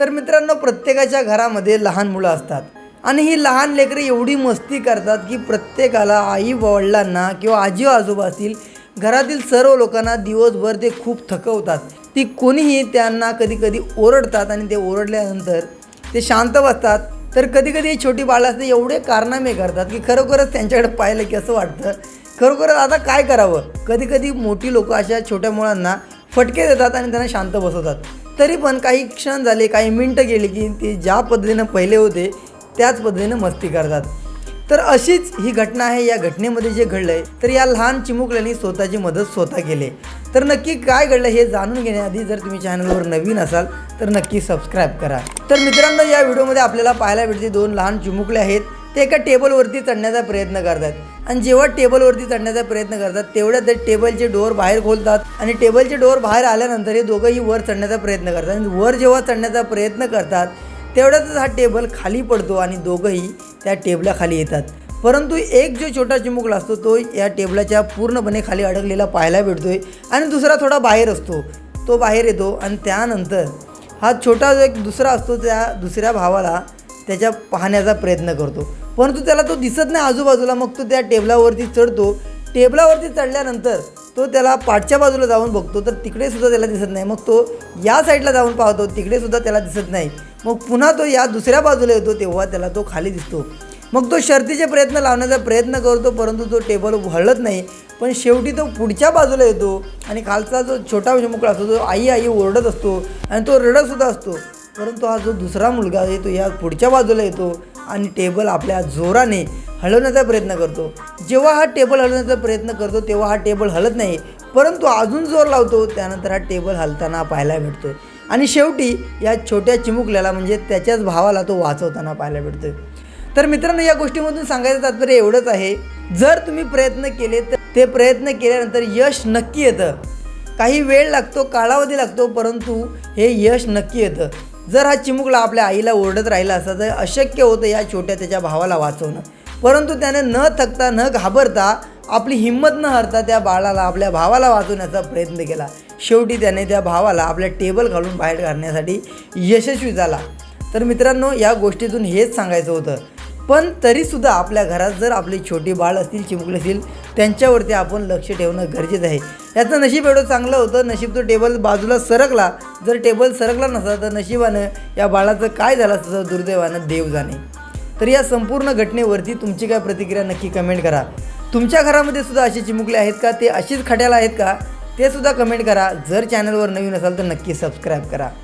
तर मित्रांनो प्रत्येकाच्या घरामध्ये लहान मुलं असतात. आणि ही लहान लेकरं एवढी मस्ती करतात की प्रत्येकाला आई वडिलांना किंवा आजी आजोबा असतील घरातील सर्व लोकांना दिवसभर ते खूप थकवतात. ती कोणीही त्यांना कधी कधी ओरडतात आणि ते ओरडल्यानंतर ते शांत बसतात. तर कधी कधी ही छोटी बाळं असते एवढे कारनामे करतात की खरोखरच त्यांच्याकडे पाहिलं की असं वाटतं. खरोखरच आता काय करावं? कधी कधी मोठी लोकं अशा छोट्या मुलांना फटके देतात आणि त्यांना शांत बसवतात. तरी पण काही क्षण झाले काही मिनटं गेली की ते ज्या पद्धतीनं पहिले होते त्याच पद्धतीनं मस्ती करतात. तर अशीच ही घटना आहे या घटनेमध्ये जे घडलं आहे तर या लहान चिमुकल्यांनी स्वतःची मदत स्वतः केली. तर नक्की काय घडलं हे जाणून घेण्याआधी जर तुम्ही चॅनलवर नवीन असाल तर नक्की सबस्क्राईब करा. तर मित्रांनो या व्हिडिओमध्ये आपल्याला पाहायला भेटते दोन लहान चिमुकले आहेत. ते एका टेबलवरती चढण्याचा प्रयत्न करतात. आणि जेव्हा टेबलवरती चढण्याचा प्रयत्न करतात तेवढ्या ते टेबलचे डोअर बाहेर खोलतात आणि टेबलचे डोअर बाहेर आल्यानंतर हे दोघंही वर चढण्याचा प्रयत्न करतात. आणि वर जेव्हा चढण्याचा प्रयत्न करतात तेवढ्यातच हा टेबल खाली पडतो आणि दोघंही त्या टेबलाखाली येतात. परंतु एक जो छोटा चिमुकला असतो तो या टेबलाच्या पूर्णपणे खाली अडकलेला पाहायला भेटतोय आणि दुसरा थोडा बाहेर असतो. तो बाहेर येतो आणि त्यानंतर हा छोटा जो एक दुसरा असतो त्या दुसऱ्या भावाला त्याच्या पाहण्याचा प्रयत्न करतो. परंतु त्याला तो दिसत नाही आजूबाजूला. मग तो त्या टेबलावरती चढतो. टेबलावरती चढल्यानंतर तो त्याला पाठच्या बाजूला जाऊन बघतो. तर तिकडे सुद्धा त्याला दिसत नाही. मग तो या साईडला जाऊन पाहतो. तिकडे सुद्धा त्याला दिसत नाही. मग पुन्हा तो या दुसऱ्या बाजूला येतो. तेव्हा त्याला तो खाली दिसतो. मग तो शर्तीचे प्रयत्न लावण्याचा प्रयत्न करतो. परंतु तो टेबल हळत नाही. पण शेवटी तो पुढच्या बाजूला येतो. आणि खालचा जो छोटा म्हणजे मोकळा असतो तो आई आई ओरडत असतो आणि तो रडतसुद्धा असतो. परंतु हा जो दुसरा मुलगा आहे तो या पुढच्या बाजूला येतो आणि टेबल आपल्या जोराने हलवण्याचा प्रयत्न करतो. जेव्हा हा टेबल हलवण्याचा प्रयत्न करतो तेव्हा हा टेबल हलत नाही. परंतु अजून जोर लावतो त्यानंतर हा टेबल हलताना पाहायला भेटतो आणि शेवटी या छोट्या चिमुकल्याला म्हणजे त्याच्याच भावाला तो वाचवताना पाहायला भेटतो तर मित्रांनो या गोष्टीमधून सांगायचं तात्पर्य एवढंच आहे. जर तुम्ही प्रयत्न केले तर ते प्रयत्न केल्यानंतर यश नक्की येतं. काही वेळ लागतो कालावधी लागतो परंतु हे यश नक्की येतं. जर हा चिमुकला आपल्या आईला ओरडत राहिला असता तर अशक्य होतं या छोट्या त्याच्या भावाला वाचवणं. परंतु त्याने न थकता न घाबरता आपली हिंमत न हरता त्या बाळाला आपल्या भावाला वाचवण्याचा प्रयत्न केला. शेवटी त्याने त्या भावाला आपल्या टेबल घालून बाहेर काढण्यासाठी यशस्वी झाला. तर मित्रांनो या गोष्टीतून हेच सांगायचं होतं. पण तरीसुद्धा आपल्या घरात जर आपली छोटी बाळ असतील चिमुकले असतील त्यांच्यावरती आपण लक्ष ठेवणं गरजेचं आहे. याचं नशीब एवढं चांगलं होतं नशीब तो टेबल बाजूला सरकला. जर टेबल सरकला नसता तर नशिबानं या बाळाचं काय झालं असतं दुर्दैवानं देव जाणे. तर या संपूर्ण घटनेवरती तुमची काय प्रतिक्रिया नक्की कमेंट करा. तुमच्या घरामध्ये सुद्धा असे चिमुकले आहेत का? ते अशीच खट्याला आहेत का? ते सुद्धा कमेंट करा. जर चॅनलवर नवीन असाल तर नक्की सबस्क्राईब करा.